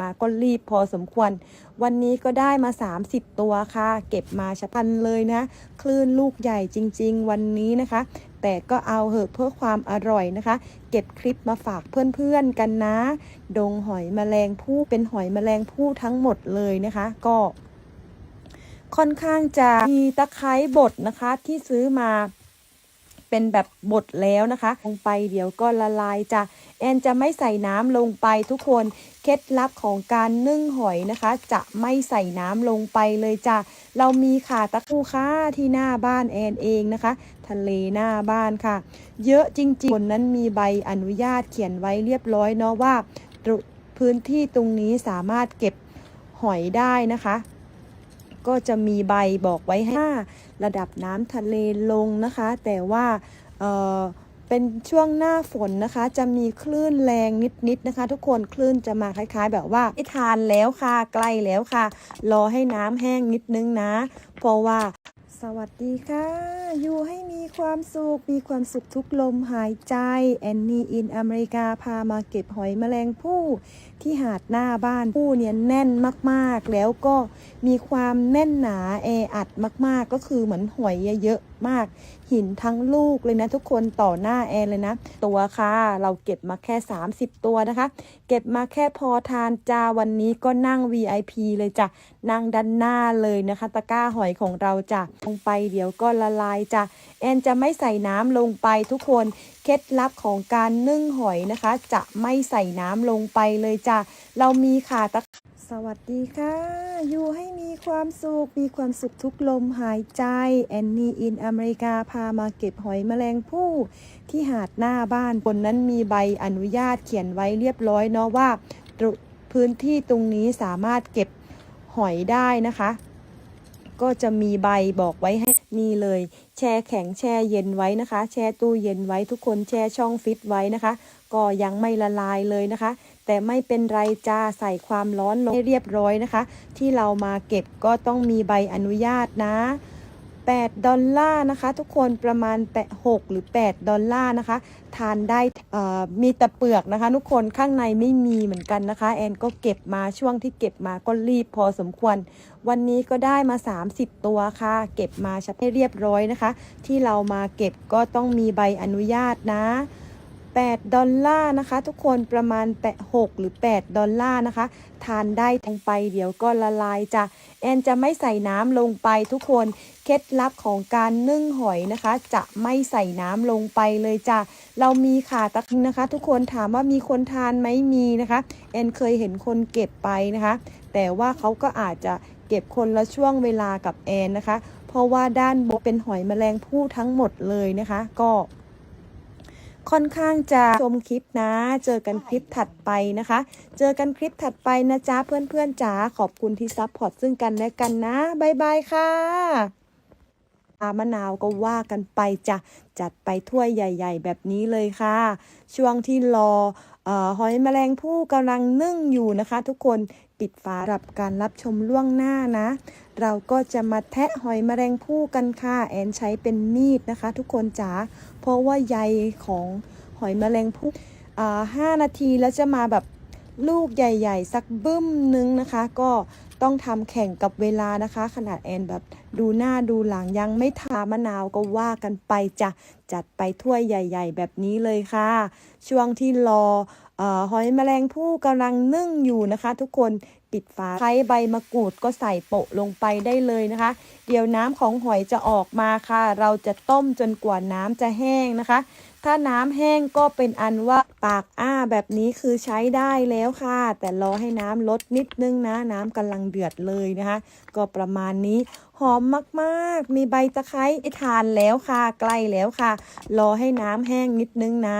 มาก็รีบพอสมควร วันนี้ก็ได้มา 30 ตัวค่ะ เก็บมาชะพันเลยนะ คลื่นลูกใหญ่จริง ๆ วันนี้นะคะ แต่ก็เอาเหอะเพื่อความอร่อยนะคะ เก็บคลิปมาฝากเพื่อนๆกันนะ ดงหอยแมลงผู้เป็นหอยแมลงผู้ทั้งหมดเลยนะคะ ก็ค่อนข้างจะมีตะไคร้บดนะคะที่ซื้อมา เป็นแบบบดแล้วนะคะ ลงไปเดี๋ยวก็ละลายจะแอนจะไม่ใส่น้ำลงไปทุกคนเคล็ดลับของการนึ่งหอยนะคะ จะไม่ใส่น้ำลงไปเลยจ้ะเรามีขาตะคูค่าที่หน้าบ้านแอนเองนะคะ ทะเลหน้าบ้านค่ะ เยอะจริงๆบนนั้นมีใบอนุญาตเขียนไว้เรียบร้อยเนาะว่าพื้นที่ตรงนี้สามารถเก็บหอยได้นะคะ ก็จะมีใบบอกไว้ให้ ระดับน้ำทะเลลงนะคะ แต่ว่าเเป็นช่วงหน้าฝนนะคะ จะมีคลื่นแรงนิดๆนะคะ ทุกคนคลื่นจะมาคล้าย ๆ แบบว่าไม่ทานแล้วค่ะใกล้แล้วค่ะ รอให้น้ำแห้งนิดนึงนะ เพราะว่า สวัสดีค่ะ อยู่ให้มีความสุข มีความสุขทุกลมหายใจ แอนนี่อินอเมริกาพามาเก็บหอยแมลงผู้ที่หาดหน้าบ้านผู้เนี่ยแน่นมากๆ แล้วก็มีความแน่นหนาแออัดมากๆ ก็คือเหมือนหอยเยอะ มาก หินทั้งลูกเลยนะทุกคนต่อหน้าแอนเลยนะ ตัวค่ะเราเก็บมาแค่ 30 ตัวนะคะ เก็บมาแค่พอทานจ้าวันนี้ก็นั่ง VIP เลยจ้ะนั่งด้านหน้าเลยนะคะ ตะกร้าหอยของเราจ้ะลงไปเดี๋ยวก็ละลายจ้ะแอนจะไม่ใส่น้ำลงไปทุกคนเคล็ดลับของการนึ่งหอยนะคะ จะไม่ใส่น้ำลงไปเลยจ้ะเรามีขาตะ สวัสดีค่ะ อยู่ให้มีความสุข มีความสุขทุกลมหายใจ แอนนี่อินอเมริกาพามาเก็บหอยแมลงผู้ที่หาดหน้าบ้านบนนั้นมีใบอนุญาตเขียนไว้เรียบร้อยเนาะว่าพื้นที่ตรงนี้สามารถเก็บหอยได้นะคะ ก็จะมีใบบอกไว้ให้นี่เลย แช่แข็งแช่เย็นไว้นะคะ แช่ตู้เย็นไว้ทุกคนแช่ช่องฟิตไว้นะคะ ก็ยังไม่ละลายเลยนะคะ แต่ไม่เป็นไรจ้าใส่ความร้อนลงให้เรียบร้อยนะคะ ที่เรามาเก็บก็ต้องมีใบอนุญาตนะ 8 ดอลลาร์นะคะ ทุกคนประมาณ8 6หรือ 8 ดอลลาร์นะคะ ทานได้มีแต่เปลือกนะคะ ทุกคนข้างในไม่มีเหมือนกันนะคะ แอนก็เก็บมาช่วงที่เก็บมาก็รีบพอสมควร วันนี้ก็ได้มา 30 ตัวค่ะ เก็บมาชัดให้เรียบร้อยนะคะ ที่เรามาเก็บก็ต้องมีใบอนุญาตนะ 8 ดอลลาร์นะคะ ทุกคนประมาณ8 6หรือ 8 ดอลลาร์นะคะ ทานได้ทั้งไปเดี๋ยวก็ละลายจ้ะแอนจะไม่ใส่น้ำลงไปทุกคนเคล็ดลับของการนึ่งหอยนะคะ จะไม่ใส่น้ำลงไปเลยจ้ะเรามีขาตะกิงนะคะ ทุกคนถามว่ามีคนทานไหมมีนะคะแอนเคยเห็นคนเก็บไปนะคะ แต่ว่าเขาก็อาจจะเก็บคนละช่วงเวลากับแอนนะคะ เพราะว่าด้านบนเป็นหอยแมลงผู้ทั้งหมดเลยนะคะ ก็ ค่อนข้างจะชมคลิปนะ เจอกันคลิปถัดไปนะคะ เจอกันคลิปถัดไปนะจ๊ะเพื่อนๆจ๋าขอบคุณที่ซัพพอร์ตซึ่งกันและกันนะบายบายค่ะ มะนาวก็ว่ากันไปจ้ะจัดไปถ้วยใหญ่ ๆ แบบนี้เลยค่ะ ช่วงที่รออหอยแมลงผู้กำลังนึ่งอยู่นะคะ ทุกคนปิดฝารับการรับชมล่วงหน้านะ เราก็จะมาแทะหอยแมลงผู้กันค่ะ แอนใช้เป็นมีดนะคะ ทุกคนจ๋าเพราะว่าใยของหอยแมลงผู้ห้านาทีแล้วจะมาแบบ ลูกใหญ่ ๆ สักบึ้มนึงนะคะ ก็ต้องทำแข่งกับเวลานะคะ ขนาดแอนแบบดูหน้าดูหลังยังไม่ทามะนาวก็ว่ากันไปจ้ะจัดไปถ้วยใหญ่ ๆ แบบนี้เลยค่ะ ช่วงที่รอหอยแมลงผู้กำลังนึ่งอยู่นะคะ ทุกคน ปิดฝาใช้ใบมะกรูดก็ใส่โปะลงไปได้เลยนะคะ เดี๋ยวน้ำของหอยจะออกมาค่ะ เราจะต้มจนกว่าน้ำจะแห้งนะคะ ถ้าน้ำแห้งก็เป็นอันว่าปากอ้าแบบนี้คือใช้ได้แล้วค่ะ แต่รอให้น้ำลดนิดนึงนะ น้ำกำลังเดือดเลยนะคะ ก็ประมาณนี้หอมมากๆ มีใบตะไคร้ทานแล้วค่ะ ใกล้แล้วค่ะ รอให้น้ำแห้งนิดนึงนะ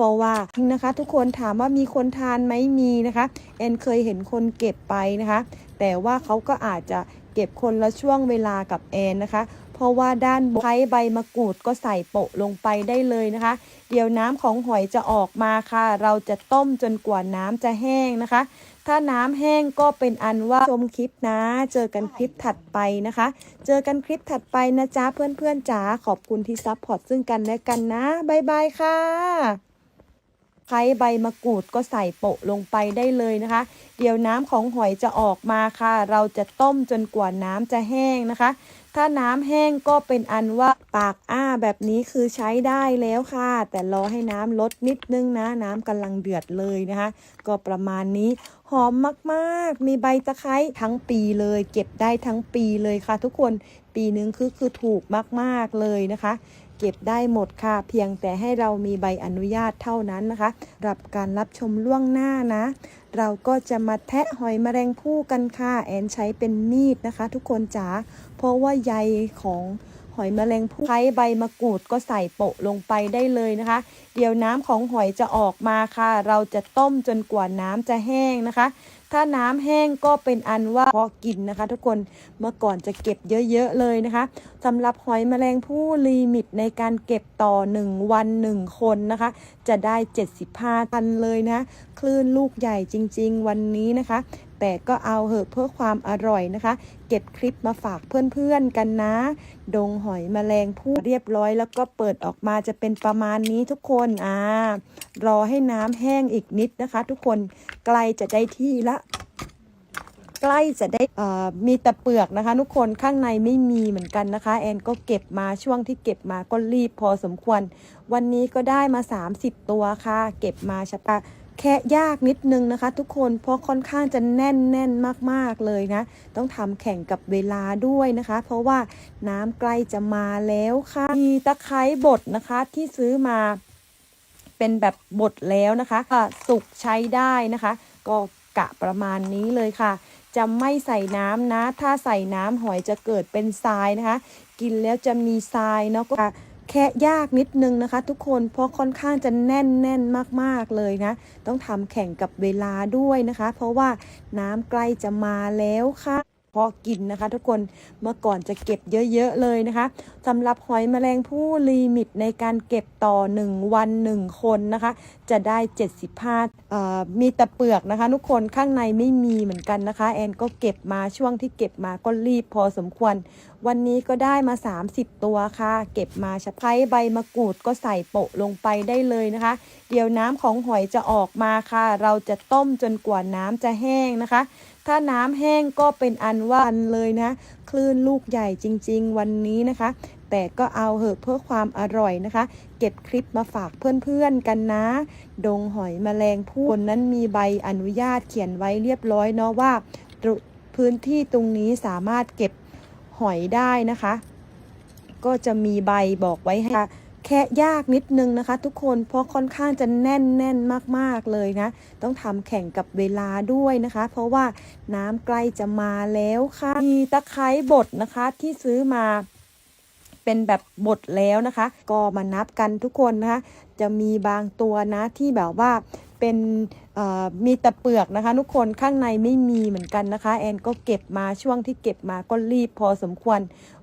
เพราะว่านะคะ ทุกคนถามว่ามีคนทานไหมมีนะคะแอนเคยเห็นคนเก็บไปนะคะ แต่ว่าเขาก็อาจจะเก็บคนละช่วงเวลากับแอนนะคะ เพราะว่าด้านใช้ใบมะกรูดก็ใส่โปะลงไปได้เลยนะคะ เดี๋ยวน้ำของหอยจะออกมาค่ะ เราจะต้มจนกว่าน้ำจะแห้งนะคะถ้าน้ำแห้งก็เป็นอันว่าชมคลิปนะ เจอกันคลิปถัดไปนะคะ เจอกันคลิปถัดไปนะจ๊ะเพื่อนๆจ๋าขอบคุณที่ซัพพอร์ตซึ่งกันและกันนะบายบายค่ะ ไคร้ใบมะกรูดก็ใส่โปะลงไปได้เลยนะคะ เดี๋ยวน้ำของหอยจะออกมาค่ะ เราจะต้มจนกว่าน้ำจะแห้งนะคะ ถ้าน้ำแห้งก็เป็นอันว่าปากอ้าแบบนี้คือใช้ได้แล้วค่ะ แต่รอให้น้ำลดนิดนึงนะ น้ำกำลังเดือดเลยนะคะ ก็ประมาณนี้หอมมากๆ มีใบตะไคร้ทั้งปีเลย เก็บได้ทั้งปีเลยค่ะ ทุกคนปีนึงคือคือถูกมากๆเลยนะคะ เก็บได้หมดค่ะ เพียงแต่ให้เรามีใบอนุญาตเท่านั้นนะคะรับการรับชมล่วงหน้านะ เราก็จะมาแทะหอยแมลงภู่กันค่ะ แอนใช้เป็นมีดนะคะ ทุกคนจ๋าเพราะว่าใยของ อยแมลงภู่ใช้ใบมะกรูดก็ใส่โปะลงไปได้เลยนะคะ เดี๋ยวน้ำของหอยจะออกมาค่ะ เราจะต้มจนกว่าน้ำจะแห้งนะคะ ถ้าน้ำแห้งก็เป็นอันว่าพอกินนะคะ ทุกคนเมื่อก่อนจะเก็บเยอะๆเลยนะคะสำหรับหอยแมลงภู่ลิมิตในการเก็บต่อ 1 วัน 1 คนนะคะ จะได้ 75 ตันเลยนะ คลื่นลูกใหญ่จริง ๆ วันนี้นะคะ แต่ก็เอาเหอะเพื่อความอร่อยนะคะ เก็บคลิปมาฝากเพื่อนๆกันนะ ดงหอยแมลงภู่เรียบร้อยแล้วก็เปิดออกมาจะเป็นประมาณนี้ทุกคนอ่ารอให้น้ำแห้งอีกนิดนะคะ ทุกคนใกล้จะได้ที่ละใกล้จะได้มีแต่เปลือกนะคะ ทุกคนข้างในไม่มีเหมือนกันนะคะ แอนก็เก็บมาช่วงที่เก็บมาก็รีบพอสมควร วันนี้ก็ได้มา 30 ตัวค่ะ เก็บมาเฉพาะ แค่ยากนิดนึงนะคะ ทุกคนเพราะค่อนข้างจะแน่นแน่นมากๆเลยนะ ต้องทำแข่งกับเวลาด้วยนะคะ เพราะว่าน้ำใกล้จะมาแล้วค่ะ มีตะไคร้บดนะคะที่ซื้อมาเป็นแบบบดแล้วนะคะะสุกใช้ได้นะคะ ก็กะประมาณนี้เลยค่ะ จะไม่ใส่น้ำนะ ถ้าใส่น้ำหอยจะเกิดเป็นทรายนะคะ กินแล้วจะมีทรายเนาะก็ แค่ยากนิดนึงนะคะ ทุกคนเพราะค่อนข้างจะแน่นแน่นมากๆเลยนะ ต้องทำแข่งกับเวลาด้วยนะคะ เพราะว่าน้ำใกล้จะมาแล้วค่ะ พอกินนะคะ ทุกคนเมื่อก่อนจะเก็บเยอะๆเลยนะคะสำหรับหอยแมลงภู่ลิมิตในการเก็บต่อ 1 วัน 1 คนนะคะ จะได้ 75เอ่อมีแต่เปลือกนะคะ ทุกคนข้างในไม่มีเหมือนกันนะคะ แอนก็เก็บมาช่วงที่เก็บมาก็รีบพอสมควร วันนี้ก็ได้มา 30 ตัวค่ะ เก็บมาเฉพาะใบมะกรูดก็ใส่โปะลงไปได้เลยนะคะ เดี๋ยวน้ำของหอยจะออกมาค่ะ เราจะต้มจนกว่าน้ำจะแห้งนะคะ ถ้าน้ำแห้งก็เป็นอันว่าอันเลยนะ คลื่นลูกใหญ่จริง ๆ วันนี้นะคะ แต่ก็เอาเหอะเพื่อความอร่อยนะคะ เก็บคลิปมาฝากเพื่อนๆกันนะ ดงหอยแมลงภู่บนนั้นมีใบอนุญาตเขียนไว้เรียบร้อยเนาะว่าพื้นที่ตรงนี้สามารถเก็บหอยได้นะคะ ก็จะมีใบบอกไว้ให้ แค่ยากนิดนึงนะคะ ทุกคนเพราะค่อนข้างจะแน่นแน่นมากๆเลยนะ ต้องทำแข่งกับเวลาด้วยนะคะ เพราะว่าน้ำใกล้จะมาแล้วค่ะ มีตะไคร้บดนะคะที่ซื้อมาเป็นแบบบดแล้วนะคะ ก็มานับกันทุกคนนะคะ จะมีบางตัวนะที่แบบว่า เป็นมีแต่เปลือกนะคะ ทุกคนข้างในไม่มีเหมือนกันนะคะ แอนก็เก็บมาช่วงที่เก็บมาก็รีบพอสมควร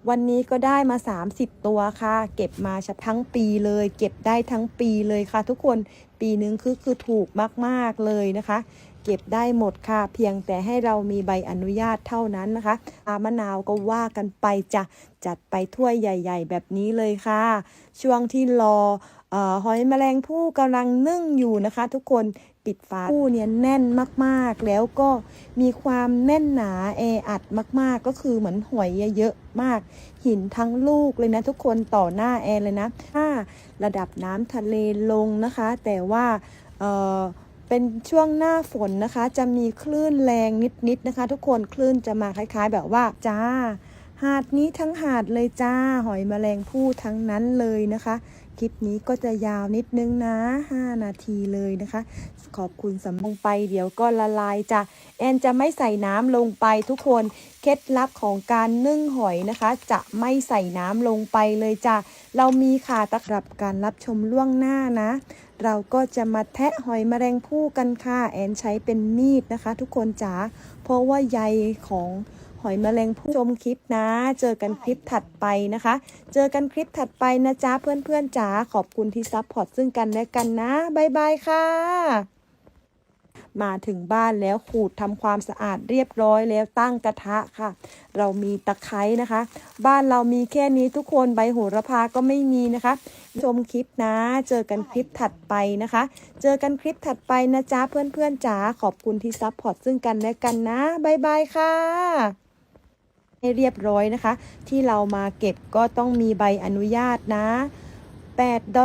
วันนี้ก็ได้มา 30 ตัวค่ะ เก็บมาทั้งปีเลย เก็บได้ทั้งปีเลยค่ะ ทุกคนปีนึงคือคือถูกมากๆเลยนะคะ เก็บได้หมดค่ะ เพียงแต่ให้เรามีใบอนุญาตเท่านั้นนะคะอามะนาวก็ว่ากันไปจ้ะจัดไปถ้วยใหญ่ ๆ แบบนี้เลยค่ะ ช่วงที่รอออหอยแมลงภู่กำลังนึ่งอยู่นะคะ ทุกคนปิดฝาภู่เนี่ยแน่นมากๆ แล้วก็มีความแน่นหนาแออัดมากๆ ก็คือเหมือนหอยเยอะมาก หินทั้งลูกเลยนะทุกคนต่อหน้าแอนเลยนะถ้าระดับน้ำทะเลลงนะคะ แต่ว่าเออ เป็นช่วงหน้าฝนนะคะ จะมีคลื่นแรงนิดๆนะคะ ทุกคนคลื่นจะมาคล้าย ๆ แบบว่าจ้าหาดนี้ทั้งหาดเลยจ้าหอยแมลงภู่ทั้งนั้นเลยนะคะ คลิปนี้ก็จะยาวนิดนึงนะ 5 นาทีเลยนะคะ ขอบคุณสำลงไปเดี๋ยวก็ละลายจ้ะแอนจะไม่ใส่น้ำลงไปทุกคน เคล็ดลับของการนึ่งหอยนะคะ จะไม่ใส่น้ำลงไปเลยจ้ะเรามีค่ะตะรับการรับชมล่วงหน้านะ เราก็จะมาแทะหอยแมลงภู่กันค่ะ แอนใช้เป็นมีดนะคะ ทุกคนจ๋าเพราะว่าใยของ อยแมลงภู่ชมคลิปนะ เจอกันคลิปถัดไปนะคะ เจอกันคลิปถัดไปนะจ๊ะเพื่อนๆจ๋าขอบคุณที่ซัพพอร์ตซึ่งกันและกันนะบ๊ายบายค่ะมาถึงบ้านแล้วขูดทำความสะอาดเรียบร้อยแล้วตั้งกระทะค่ะ เรามีตะไคร้นะคะ บ้านเรามีแค่นี้ทุกคนใบโหระพาก็ไม่มีนะคะ ชมคลิปนะ เจอกันคลิปถัดไปนะคะ เจอกันคลิปถัดไปนะจ๊ะเพื่อนๆจ๋าขอบคุณที่ซัพพอร์ตซึ่งกันและกันนะบายบายค่ะ ให้เรียบร้อยนะคะ ที่เรามาเก็บก็ต้องมีใบอนุญาตนะ8ดอล